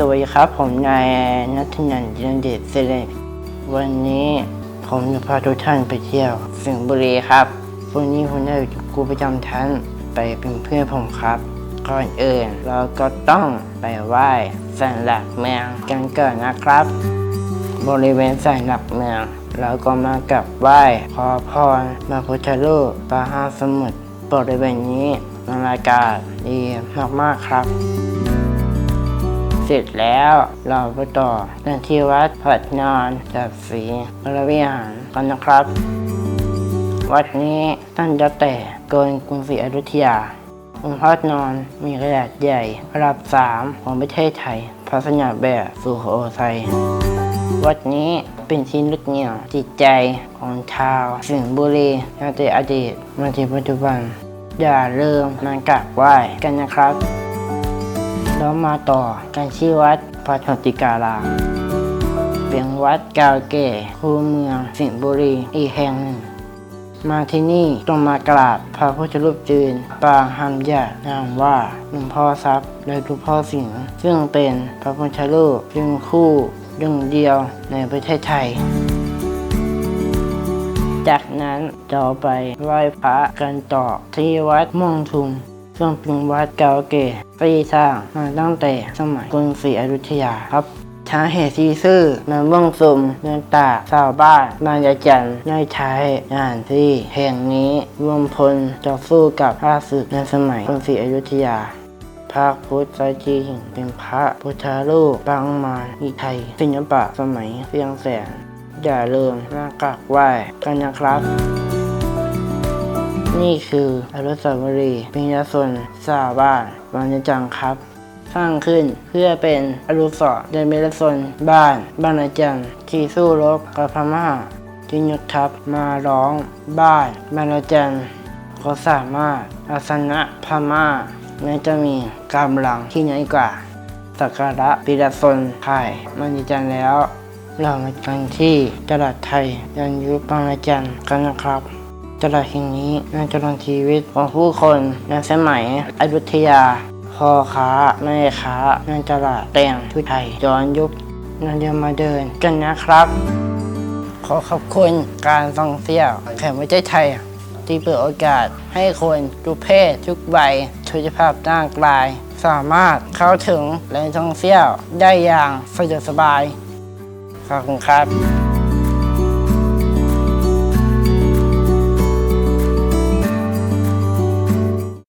สวัสดีครับ ผมนายนัทนันท์จินเดชเซเลนวันนี้ผมจะพาทุกท่านไปเที่ยวสิงห์บุรีครับวันนี้ผมได้อยู่ครูประจำชั้นไปเป็นเพื่อนผมครับก่อนอื่นเราก็ต้องไปไหว้สันหลักเมืองกันก่อนนะครับ บริเวณสันหลักเมืองเราก็มากราบไหว้ขอพรพระพุทธรูปปาหาสมุทรบริเวณนี้บรรยากาศดีมากๆครับ เสร็จแล้ว เราไปต่อกันที่วัดผัดนอนจัดสีวรวิหารกันนะครับ วัดนี้ตั้งแต่แต่เกินกรุงศรีอยุธยาองค์พระนอนมีขนาดใหญ่ระดับสามของประเทศไทยพระสยามแบบสุโขทัยวัดนี้เป็นที่ลึกเหนี่ยวจิตใจของชาวสิงห์บุรีตั้งแต่อดีตมาถึงปัจจุบัน อย่าลืมมากราบไหว้กันนะครับ แล้วมาต่อกันที่วัดพระชติการามเป็นวัดเก่าแก่คูเมืองสิงห์บุรีอีกแห่งหนึ่ง มาที่นี่ต้องมากราบพระพุทธรูปจีนปางฮัมยะนามว่าหลวงพ่อทรัพย์และหลวงพ่อสิงห์ซึ่งเป็นพระพุทธรูปซึ่งคู่หนึ่งเดียวในประเทศไทย จากนั้นจะไปไหว้พระกันต่อที่วัดม่วงทุม ซึ่งเป็นวัดเก่าแก่ที่สร้างมาตั้งแต่สมัยกรุงศรีอยุธยาครับชาเหตุที่ซื่อมาเบื้องสุมเงินตาชาวบ้านบายจันทร์ได้ใช้งานที่แห่งนี้รวมพลต่อสู้กับข้าศึกในสมัยกรุงศรีอยุธยาพระพุทธจริงเป็นพระพุทธรูปปางมาอิไทยศิลปะสมัยเพียงแสนอย่าลืมมากาบไหว้กันนะครับ นี่คืออนุสาวรีย์ปิญญาสนสาบ้านวานจังครับ สร้างขึ้นเพื่อเป็นอนุสรณ์ในเมรสนบ้านบ้านอาจันที่สู้รบกับพม่าที่ยกทัพมาร้องบ้านบ้านอาจันก็สามารถอาสนะพม่าแม้จะมีกำลังที่น้อยกว่าสักการะปิรสนไข่มันจันแล้วเรามากันที่ตลาดไทยยันยุคบางระจันกันนะครับ ตลาดแห่งนี้น่าจะลงชีวิตของผู้คนในสมัยอยุธยาพ่อค้าแม่ค้าในตลาดแต่งชุดไทยย้อนยุคน่าจะมาเดินกันนะครับ ขอขอบคุณการท่องเที่ยวแห่งประเทศไทย ที่เปิดโอกาสให้คนทุกเพศทุกวัยทุกสภาพร่างกาย สามารถเข้าถึงแหล่งท่องเที่ยวได้อย่างสะดวกสบายขอบคุณครับ